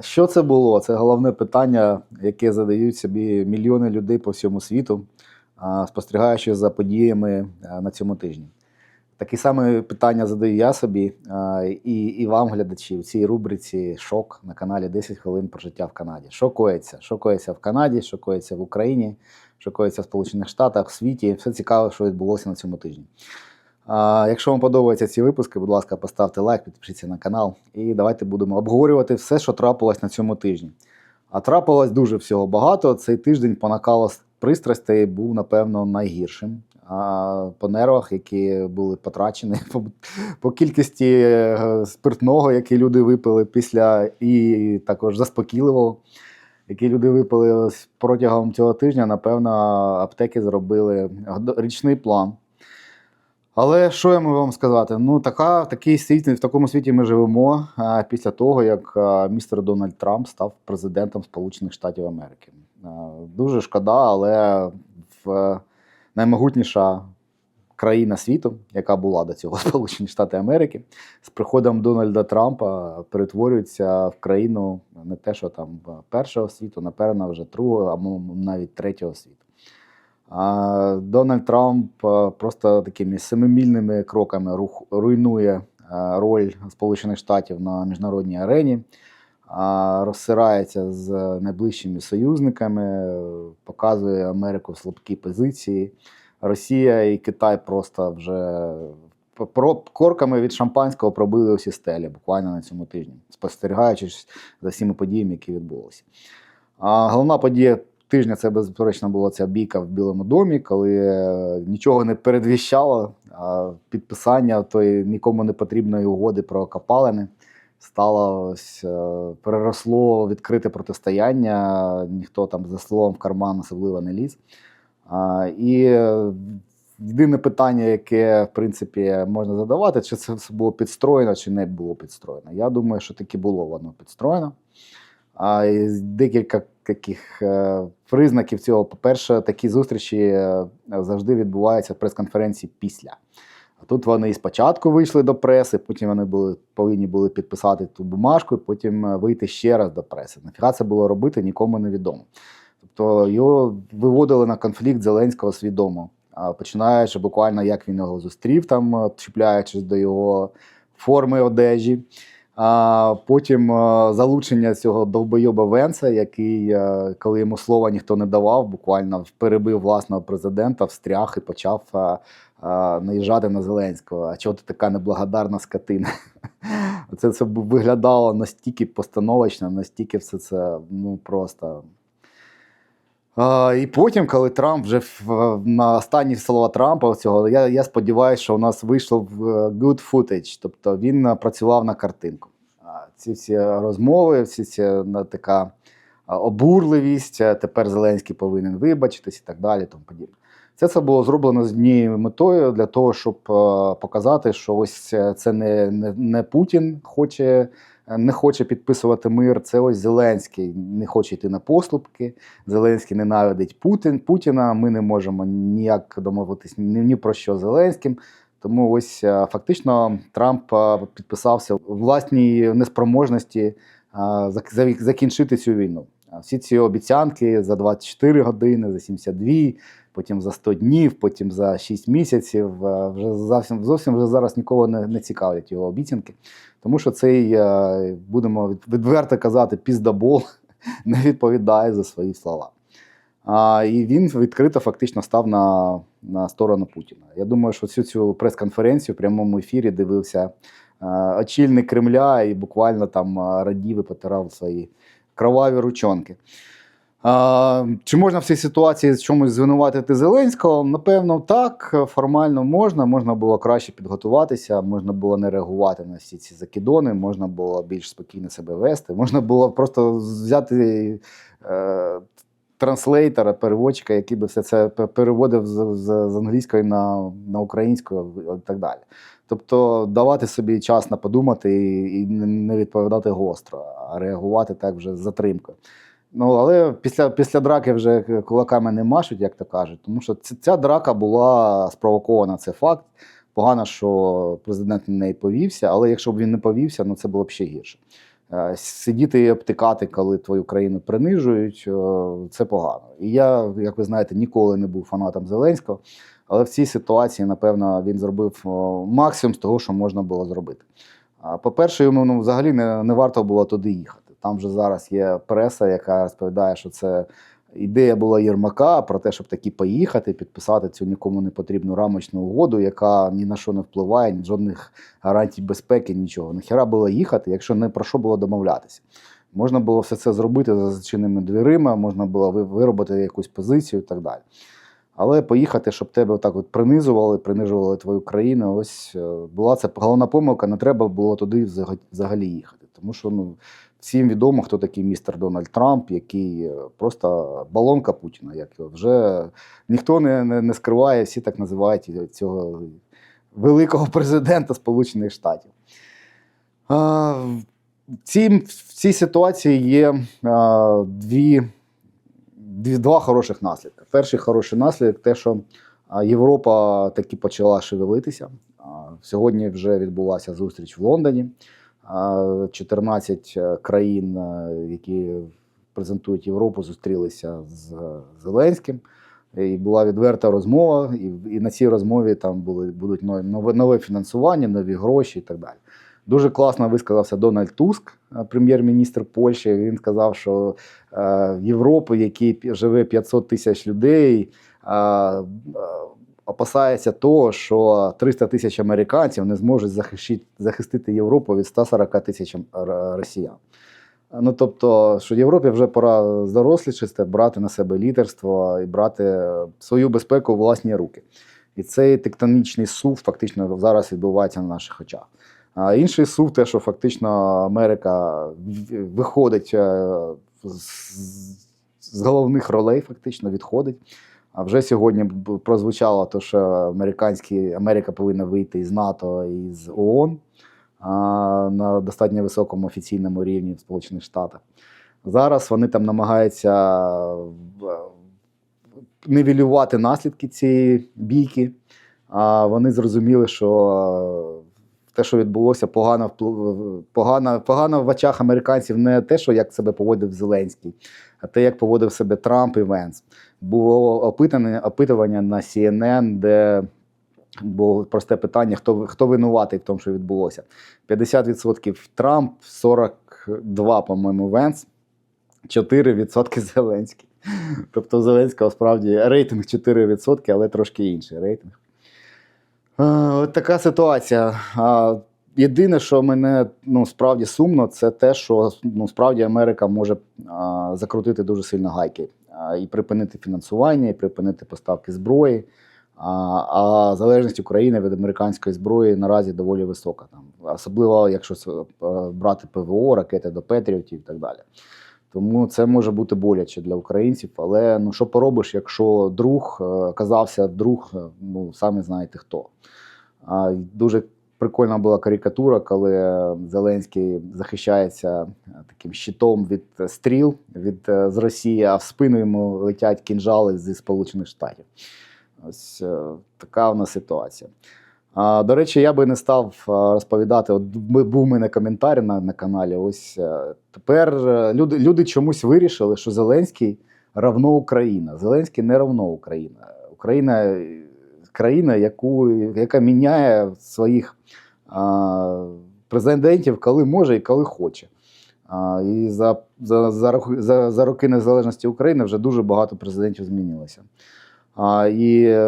Що це було? Це головне питання, яке задають собі мільйони людей по всьому світу, спостерігаючи за подіями на цьому тижні. Такі саме питання задаю я собі і, і вам, глядачі, в цій рубриці Шок на каналі 10 хвилин про життя в Канаді. Що коїться в Канаді, що коїться в Україні, що коїться в Сполучених Штатах, в світі. Все цікаве, що відбулося на цьому тижні. Якщо вам подобаються ці випуски, будь ласка, поставте лайк, підпишіться на канал і давайте будемо обговорювати все, що трапилось на цьому тижні. А трапилось дуже всього багато. Цей тиждень по накалу пристрастей був, напевно, найгіршим. А по нервах, які були потрачені, по, по кількості е, спиртного, які люди випили після, і також заспокійливого, які люди випили протягом цього тижня, напевно, аптеки зробили річний план. Але що я можу вам сказати? Ну, така, такий світ, в такому світі ми живемо а, після того, як а, містер Дональд Трамп став президентом Сполучених Штатів Америки. А, дуже шкода, але в е, наймогутніша країна світу, яка була до цього Сполучені Штати Америки, з приходом Дональда Трампа перетворюється в країну не те, що там першого світу, напевно, вже другого, або навіть третього світу. А Дональд Трамп е, просто такими семимільними кроками рух- руйнує е, роль Сполучених Штатів на міжнародній арені, розсирається з найближчими союзниками, е, показує Америку в слабкі позиції. Росія і Китай просто вже корками від шампанського пробили усі стелі буквально на цьому тижні, спостерігаючи за всіма подіями, які відбулися. А головна подія тижня це безперечно була ця бійка в Білому домі, коли е, нічого не передвіщало. А підписання тої нікому не потрібної угоди про копалини стало ось, е, переросло відкрите протистояння. Ніхто там за словом в карман особливо не ліз. А, і е, єдине питання, яке в принципі можна задавати, чи це все було підстроєно, чи не було підстроєно. Я думаю, що таки було воно підстроєно. А декілька таких е, признаків цього. По-перше, такі зустрічі е, завжди відбуваються в прес-конференції після. А тут вони і спочатку вийшли до преси, потім вони були, повинні були підписати ту бумажку, потім е, вийти ще раз до преси. Нафіга це було робити, нікому не відомо. Тобто його виводили на конфлікт Зеленського свідомо. Починаючи буквально, як він його зустрів, там, чіпляючись до його форми одежі. А потім е, залучення цього довбойоба Венса, який, е, коли йому слова ніхто не давав, буквально перебив власного президента, встряг і почав е, наїжджати на Зеленського. А чого ти така неблагодарна скотина? Це, це виглядало настільки постановочно, настільки все це ну просто. І потім, коли Трамп вже в, на останні слова Трампа цього, я, я сподіваюся, що у нас вийшло е, good footage, тобто він е, працював на картинку. Ці всі розмови, всі ці на така обурливість, е, тепер Зеленський повинен вибачитись і так далі. Тому подібне. Це все було зроблено з однією метою для того, щоб е, показати, що ось е, це не, не, не Путін хоче. Не хоче підписувати мир, це ось Зеленський не хоче йти на поступки. Зеленський ненавидить Путін, Путіна. Ми не можемо ніяк домовитись ні, ні про що Зеленським. Тому ось е, фактично Трамп е, підписався власній неспроможності е, зак- зак- закінчити цю війну. Всі ці обіцянки за 24 години, за 72, потім за 100 днів, потім за 6 місяців. е, Вже зовсім зовсім вже зараз нікого не, не цікавлять його обіцянки. Тому що цей, е, будемо відверто казати, піздабол не відповідає за свої слова. А, і він відкрито фактично став на, на сторону Путіна. Я думаю, що всю цю прес-конференцію в прямому ефірі дивився е, очільник Кремля і буквально там радів і потирав свої кроваві ручонки. Чи можна в цій ситуації в чомусь звинуватити Зеленського? Напевно, так. Формально можна. Можна було краще підготуватися, можна було не реагувати на всі ці закидони, можна було більш спокійно себе вести, можна було просто взяти е, транслейтера, переводчика, який би все це переводив з, з, з англійської на, на українську і так далі. Тобто давати собі час на подумати і, і не відповідати гостро, а реагувати так вже з затримкою. Ну, але після, після драки вже кулаками не машуть, як то кажуть, тому що ця, драка була спровокована, це факт. Погано, що президент на неї повівся, але якщо б він не повівся, ну це було б ще гірше. Е, Сидіти і обтикати, коли твою країну принижують, е, це погано. І я, як ви знаєте, ніколи не був фанатом Зеленського, але в цій ситуації, напевно, він зробив максимум з того, що можна було зробити. По-перше, йому ну, взагалі не, не варто було туди їхати. Там вже зараз є преса, яка розповідає, що це ідея була Єрмака про те, щоб таки поїхати, підписати цю нікому не потрібну рамочну угоду, яка ні на що не впливає, ні жодних гарантій безпеки, нічого. Нахіра було їхати, якщо не про що було домовлятися. Можна було все це зробити за зачиненими дверима, можна було виробити якусь позицію і так далі. Але поїхати, щоб тебе так от принизували, принижували твою країну, ось е, була це головна помилка, не треба було туди взагалі їхати. Тому що ну, всім відомо, хто такий містер Дональд Трамп, який е, просто балонка Путіна. Як вже ніхто не, не, не скриває, всі так називають цього великого президента Сполучених Штатів. А, в, цій, в цій ситуації є а, дві, дві, два хороших наслідки. Перший хороший наслідок те, що Європа таки почала шевелитися. А, Сьогодні вже відбулася зустріч в Лондоні. А, 14 країн, які презентують Європу, зустрілися з Зеленським. І була відверта розмова, і, і на цій розмові там були, будуть нове, нове, фінансування, нові гроші і так далі. Дуже класно висказався Дональд Туск, е, прем'єр-міністр Польщі. Він сказав, що е, в якій живе 500 тисяч людей, е, е, опасається того, що 300 тисяч американців не зможуть захищити, захистити Європу від 140 тисяч росіян. Ну, тобто, що Європі вже пора здорослішати, брати на себе лідерство і брати свою безпеку у власні руки. І цей тектонічний сув фактично зараз відбувається на наших очах. А інший сув, те, що фактично Америка виходить е, з головних ролей, фактично відходить. А вже сьогодні прозвучало, то, що американські, Америка повинна вийти із НАТО і з ООН а, на достатньо високому офіційному рівні в Сполучених Штатах. Зараз вони там намагаються в- нивелювати наслідки цієї бійки. А вони зрозуміли, що те, що відбулося, погано погано, погано в очах американців не те, що як себе поводив Зеленський, те, як поводив себе Трамп і Венс. Було опитане, опитування на CNN, де було просте питання: хто, хто винуватий в тому, що відбулося. 50% Трамп, 42, по-моєму, Венс, 4% Зеленський. Тобто Зеленського справді рейтинг 4%, але трошки інший рейтинг. От така ситуація. Єдине, що мене ну, справді сумно, це те, що ну, справді Америка може а, закрутити дуже сильно гайки а, і припинити фінансування, і припинити поставки зброї. А, а залежність України від американської зброї наразі доволі висока. Там, особливо, якщо е, брати ПВО, ракети до Петріотів і так далі. Тому це може бути боляче для українців. Але ну що поробиш, якщо друг е, оказався друг, е, ну самі знаєте хто. Дуже прикольна була карикатура, коли Зеленський захищається е, таким щитом від стріл від е, з Росії, а в спину йому летять кінжали зі Сполучених Штатів. Ось е, така в нас ситуація. До речі, я би не став розповідати. От був мене коментар на, на каналі. Ось тепер люди, люди чомусь вирішили, що Зеленський равно Україна. Зеленський не равно Україна. Україна країна, яку, яка міняє своїх а, президентів, коли може і коли хоче. А, і за, за, за, за, за роки незалежності України вже дуже багато президентів змінилося. А, і е,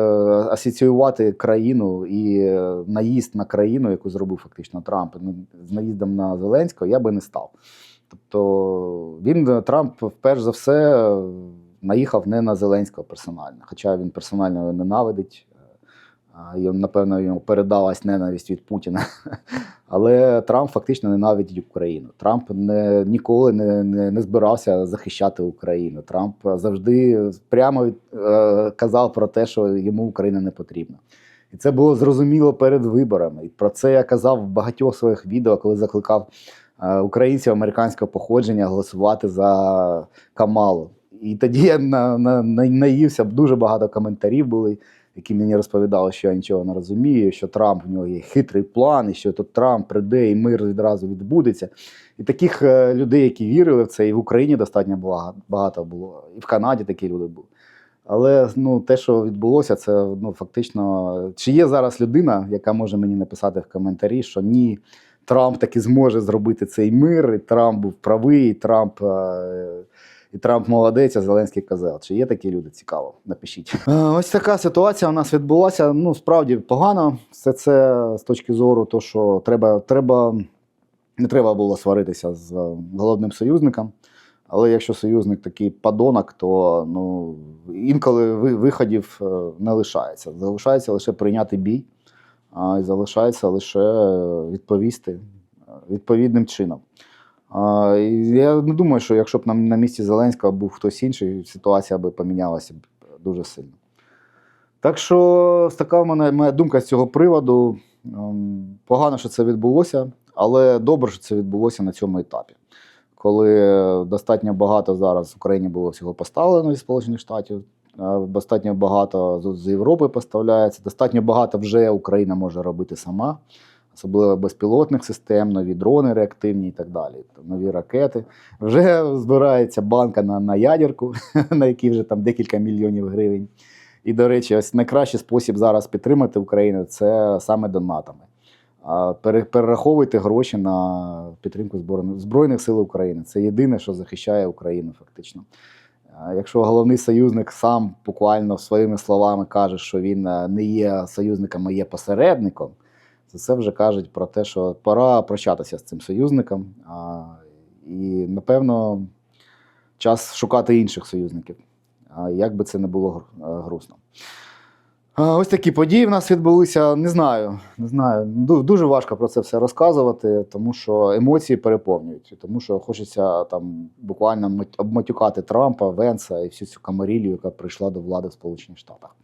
асоціювати країну і е, наїзд на країну, яку зробив фактично Трамп, ну, з наїздом на Зеленського, я би не став. Тобто він е, Трамп, перш за все, наїхав не на Зеленського персонально, хоча він персонально ненавидить. І, напевно, йому передалась ненависть від Путіна. Але Трамп фактично ненавидить Україну. Трамп не, ніколи не, не, не збирався захищати Україну. Трамп завжди прямо е, казав про те, що йому Україна не потрібна. І це було зрозуміло перед виборами. І про це я казав в багатьох своїх відео, коли закликав е, українців американського походження голосувати за Камалу. І тоді я на, на, на, наївся, дуже багато коментарів були, які мені розповідали, що я нічого не розумію, що Трамп в нього є хитрий план, і що тут Трамп прийде і мир відразу відбудеться. І таких е, людей, які вірили в це, і в Україні достатньо бага- багато було, і в Канаді такі люди були. Але ну, те, що відбулося, це ну, фактично. Чи є зараз людина, яка може мені написати в коментарі, що ні, Трамп таки зможе зробити цей мир, і Трамп був правий, і Трамп, е, і Трамп молодець, а Зеленський козел. Чи є такі люди? Цікаво, напишіть. Е, Ось така ситуація у нас відбулася. Ну, справді погано. Все це з точки зору, то, що треба, треба, не треба було сваритися з е, головним союзником. Але якщо союзник такий падонок, то ну, інколи ви- виходів е, не лишається. Залишається лише прийняти бій, а, і залишається лише відповісти відповідним чином. Я не думаю, що якщо б на, на місці Зеленського був хтось інший, ситуація би помінялася б дуже сильно. Так що така в мене моя думка з цього приводу. Ем, Погано, що це відбулося, але добре, що це відбулося на цьому етапі. Коли достатньо багато зараз в Україні було всього поставлено зі Сполучених Штатів, е, достатньо багато з Європи поставляється, достатньо багато вже Україна може робити сама, особливо безпілотних систем, нові дрони реактивні і так далі, нові ракети. Вже збирається банка на, на ядерку, на якій вже там декілька мільйонів гривень. І, до речі, ось найкращий спосіб зараз підтримати Україну це саме донатами. Перераховуйте гроші на підтримку Збройних, сил України. Це єдине, що захищає Україну, фактично. Якщо головний союзник сам буквально своїми словами каже, що він е, не є союзником, а є посередником, то це вже кажуть про те, що пора прощатися з цим союзником. А, І, напевно, час шукати інших союзників. А Як би це не було е, грустно. А, Ось такі події в нас відбулися. Не знаю, не знаю. Дуже важко про це все розказувати, тому що емоції переповнюють, тому що хочеться там буквально мат- обматюкати Трампа, Венса і всю цю камарілію, яка прийшла до влади в Сполучених Штатах.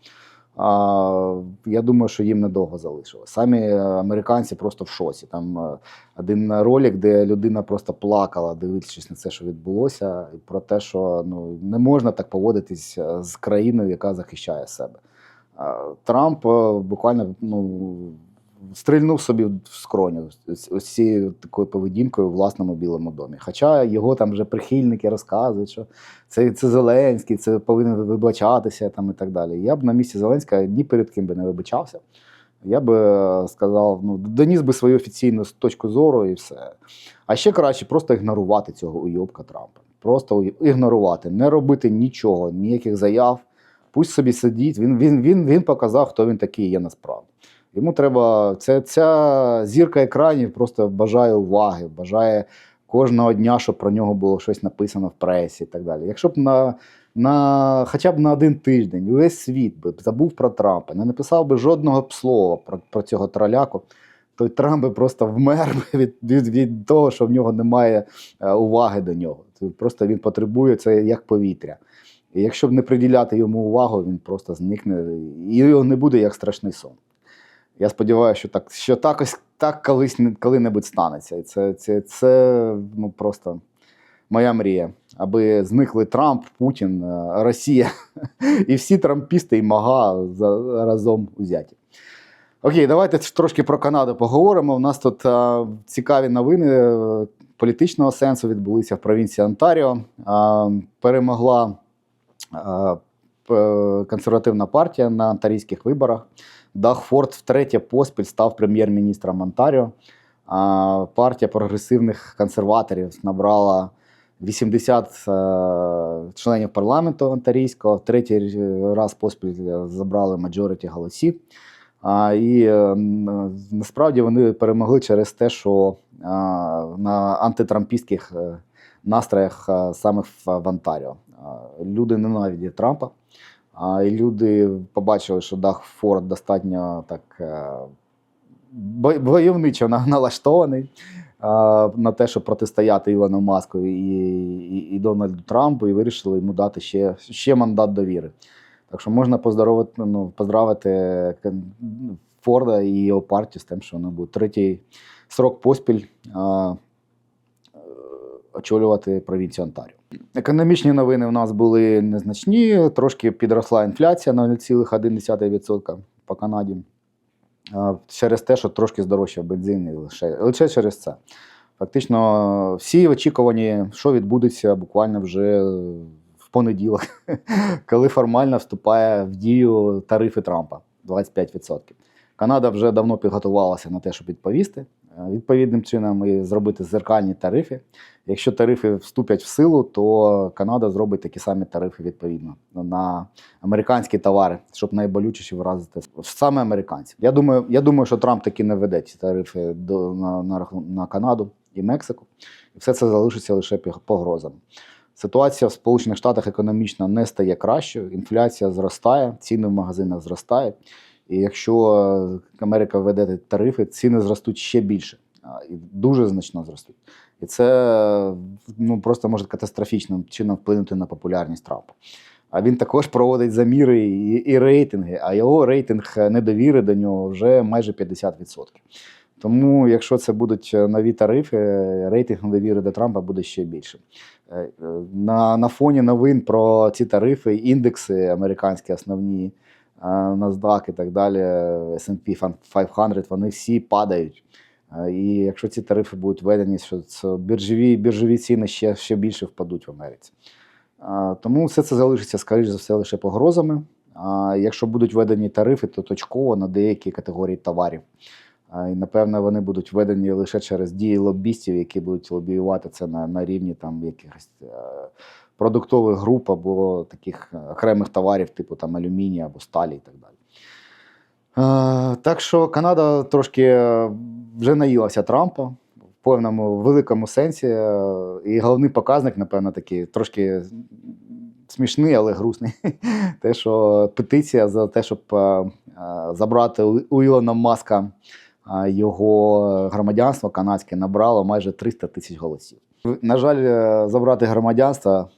А, я думаю, що їм недовго залишилось. Самі е, американці просто в шоці. Там е, один ролик, де людина просто плакала, дивлячись на це, що відбулося, про те, що ну не можна так поводитись е, з країною, яка захищає себе. Трамп буквально ну, стрільнув собі в скроню ось- цією такою поведінкою у власному білому домі. Хоча його там вже прихильники розказують, що це, це Зеленський, це повинен вибачатися там і так далі. Я б на місці Зеленського ні перед ким би не вибачався. Я би е, сказав, ну, доніс би свою офіційну точку зору і все. А ще краще просто ігнорувати цього уйобка Трампа. Просто ігнорувати, не робити нічого, ніяких заяв. Пусть собі сидіть. Він, він, він, він показав, хто він такий є насправді. Йому треба. Це, ця зірка екранів просто бажає уваги, бажає кожного дня, щоб про нього було щось написано в пресі і так далі. Якщо б на, на хоча б на один тиждень увесь світ би забув про Трампа, не написав би жодного слова про, про цього троляку, то Трамп би просто вмер би від, від, від того, що в нього немає е, уваги до нього. Просто він потребує це як повітря. І якщо б не приділяти йому увагу, він просто зникне і його не буде як страшний сон. Я сподіваюся, що так, що так ось так колись не- коли-небудь станеться. І це, це, це ну, просто моя мрія. Аби зникли Трамп, Путін, е, Росія і всі трампісти і мага разом узяті. Окей, давайте трошки про Канаду поговоримо. У нас тут е, цікаві новини е, політичного сенсу відбулися в провінції Онтаріо. Е, перемогла п- консервативна партія на онтарійських виборах. Даг Форд втретє поспіль став прем'єр-міністром Онтаріо. А партія прогресивних консерваторів набрала 80 е, членів парламенту онтарійського. Третій раз поспіль забрали маджоріті голосів. І е, насправді вони перемогли через те, що на антитрампістських е, настроях е, саме в, Онтаріо. Люди ненавидять Трампа. І люди побачили, що Даг Форд достатньо так е, бо- войовничо на- налаштований на те, щоб протистояти Ілону Маску і, і, і Дональду Трампу, і вирішили йому дати ще, ще мандат довіри. Так що можна поздоровити, ну, поздравити Кен- Форда і його партію з тим, що воно буде третій срок поспіль а, е, очолювати провінцію Онтаріо. Економічні новини в нас були незначні, трошки підросла інфляція на 0,1% по Канаді. Через те, що трошки здорожчав бензин, лише, лише через це. Фактично, всі очікувані, що відбудеться буквально вже в понеділок, коли формально вступає в дію тарифи Трампа 25%. Канада вже давно підготувалася на те, щоб відповісти відповідним чином і зробити зеркальні тарифи. Якщо тарифи вступлять в силу, то Канада зробить такі самі тарифи відповідно на американські товари, щоб найболючіше вразити саме американців. Я думаю, я думаю, що Трамп таки не веде ці тарифи до на, на, на Канаду і Мексику, і все це залишиться лише погрозами. Ситуація в Сполучених Штатах економічно не стає кращою, інфляція зростає, ціни в магазинах зростають. І якщо е, Америка введе тарифи, ціни зростуть ще більше, і дуже значно зростуть. І це ну, просто може катастрофічним чином вплинути на популярність Трампа. А він також проводить заміри і, і рейтинги, а його рейтинг недовіри до нього вже майже 50%. Тому, якщо це будуть нові тарифи, рейтинг недовіри до Трампа буде ще більшим. Е, е, На, на фоні новин про ці тарифи, індекси американські основні, е, NASDAQ і так далі, S&P 500, вони всі падають. Е, І якщо ці тарифи будуть введені, що це біржові, біржові ціни ще, ще більше впадуть в Америці. Е, Тому все це залишиться, скоріш за все, лише погрозами. А якщо будуть введені тарифи, то точково на деякі категорії товарів. І напевно вони будуть введені лише через дії лобістів, які будуть лобіювати це на, на рівні там якихось е, продуктових груп або таких окремих товарів, типу там алюмінія або сталі і так далі. Е, так що Канада трошки е, вже наїлася Трампа в певному великому сенсі. е, І головний показник, напевно, такий трошки смішний, але грустний. Те, що петиція за те, щоб забрати у Ілона Маска його громадянство канадське набрало майже 300 тисяч голосів. На жаль, е, забрати громадянство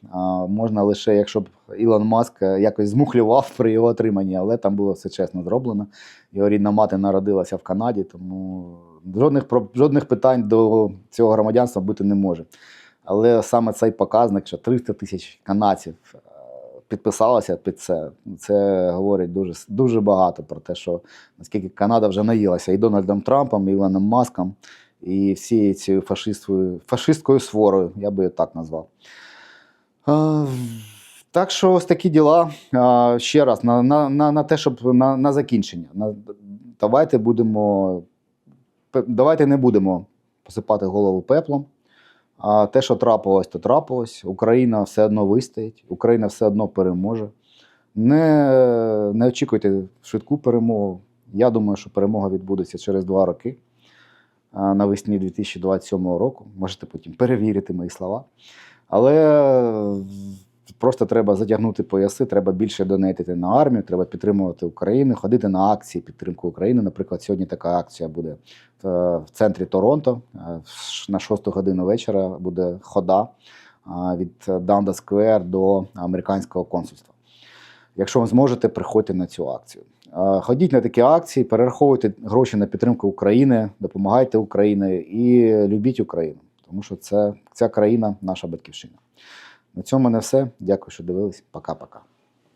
можна лише, якщо б Ілон Маск е, якось змухлював при його отриманні, але там було все чесно зроблено. Його рідна мати народилася в Канаді, тому жодних, жодних питань до цього громадянства бути не може. Але саме цей показник, що 300 тисяч канадців е, підписалося під це, це говорить дуже, дуже багато про те, що наскільки Канада вже наїлася і Дональдом Трампом, і Ілоном Маском, і всією цією фашистською, фашистською сворою, я би так назвав. Так що ось такі діла. Ще раз, на, на, на, на те, щоб на, на закінчення. На, давайте будемо. Давайте не будемо посипати голову пеплом. А те, що трапилось, то трапилось. Україна все одно вистоїть, Україна все одно переможе. Не, не очікуйте швидку перемогу. Я думаю, що перемога відбудеться через два роки навесні 2027 року. Можете потім перевірити мої слова. Але е, просто треба затягнути пояси, треба більше донетити на армію, треба підтримувати Україну, ходити на акції підтримки України. Наприклад, сьогодні така акція буде в, центрі Торонто. Е, На 6 годину вечора буде хода від Данда Сквер до американського консульства. Якщо ви зможете, приходьте на цю акцію. Ходіть на такі акції, перераховуйте гроші на підтримку України, допомагайте Україні і любіть Україну, тому що це ця країна наша батьківщина. На цьому не все. Дякую, що дивились. Пока-пока.